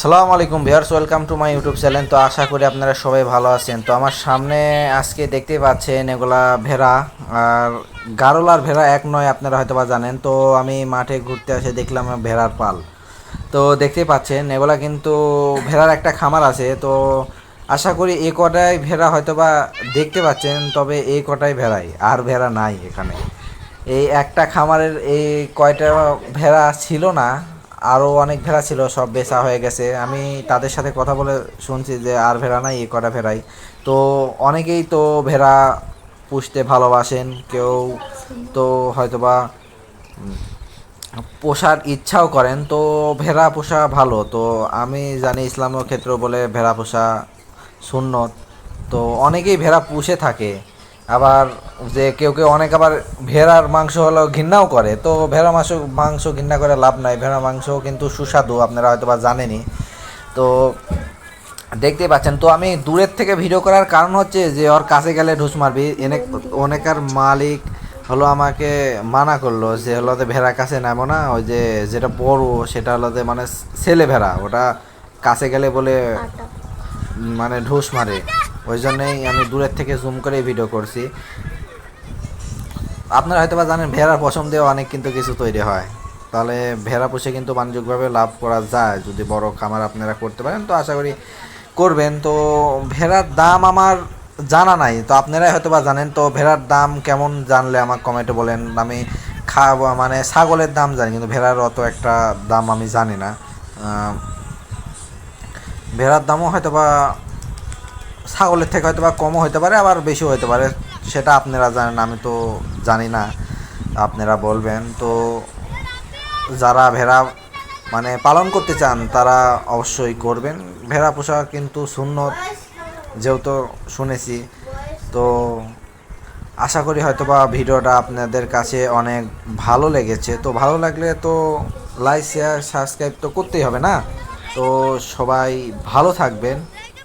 সালাম আলাইকুম viewers, welcome to my YouTube channel. তো আশা করি আপনারা সবাই ভালো আছেন। তো আমার সামনে আজকে দেখতে পাচ্ছেন এগুলা ভেড়া, আর গারল আর ভেড়া এক নয়, আপনারা হয়তো বা জানেন। তো আমি মাঠে ঘুরতে এসে দেখলাম ভেড়ার পাল। তো দেখতে পাচ্ছেন, এগুলা কিন্তু ভেড়ার একটা খামার আছে। তো আশা করি এ কটাই ভেড়া হয়তো বা দেখতে পাচ্ছেন, তবে এই কটাই ভেড়াই, আর ভেড়া নাই এখানে। এই একটা খামারের এই কয়টা ভেড়া ছিল না আরও অনেক ভেড়া ছিল, সব বেচা হয়ে গেছে। আমি তাদের সাথে কথা বলে শুনছি যে আর ভেড়া নাই এ কটা ভেড়াই। তো অনেকেই তো ভেড়া পুষতে ভালোবাসেন, কেউ তো হয়তোবা পোষার ইচ্ছাও করেন। তো ভেড়া পোষা ভালো। তো আমি জানি ইসলামীয় ক্ষেত্র বলে ভেড়া পোষা সুন্নত তো অনেকেই ভেড়া পুষে থাকে। আবার যে কেউ কেউ অনেক আবার ভেড়ার মাংস হলো ঘৃণাও করে। তো ভেড়া মাংস মাংস ঘৃণা করে লাভ নাই। ভেড়া মাংস কিন্তু সুস্বাদু আপনারা হয়তো বা জানেনই। তো দেখতে পাচ্ছেন তো আমি দূরের থেকে ভিডিও করার কারণ হচ্ছে যে ওর কাছে গেলে ঢুস মারবি। অনেক অনেকার মালিক হলো আমাকে মানা করল যে হলো যে ভেড়া কাছে নামো না ওই যে যেটা বড় সেটা হলো যে মানে ছেলে ভেড়া ওটা কাছে গেলে বলে মানে ঢুস মারে। ওই জন্যই আমি দূরের থেকে জুম করে ভিডিও করছি। আপনারা হয়তো বা জানেন, ভেড়ার পশম দিয়ে অনেক কিন্তু কিছু তৈরি হয়। তাহলে ভেড়া পুষে কিন্তু বাণিজ্যিকভাবে লাভ করা যায়, যদি বড় খামার আপনারা করতে পারেন। তো আশা করি করবেন। তো ভেড়ার দাম আমার জানা নাই, তো আপনারাই হয়তো বা জানেন। তো ভেড়ার দাম কেমন জানলে আমার কমেন্টে বলেন। আমি খাওয়া মানে ছাগলের দাম জানি, কিন্তু ভেড়ার অত একটা দাম আমি জানি না। ভেড়ার দামও হয়তো বা ছাগলের থেকে হয়তো বা কমও হতে পারে, আবার বেশিও হতে পারে। সেটা আপনারা জানেন, আমি তো জানি না, আপনারা বলবেন। তো যারা ভেড়া মানে পালন করতে চান, তারা অবশ্যই করবেন। ভেড়া পোষা কিন্তু সুন্নত, যেহেতু শুনেছি। তো আশা করি হয়তো বা ভিডিওটা আপনাদের কাছে অনেক ভালো লেগেছে। তো ভালো লাগলে তো লাইক, শেয়ার, সাবস্ক্রাইব তো করতেই হবে না? তো সবাই ভালো থাকবেন।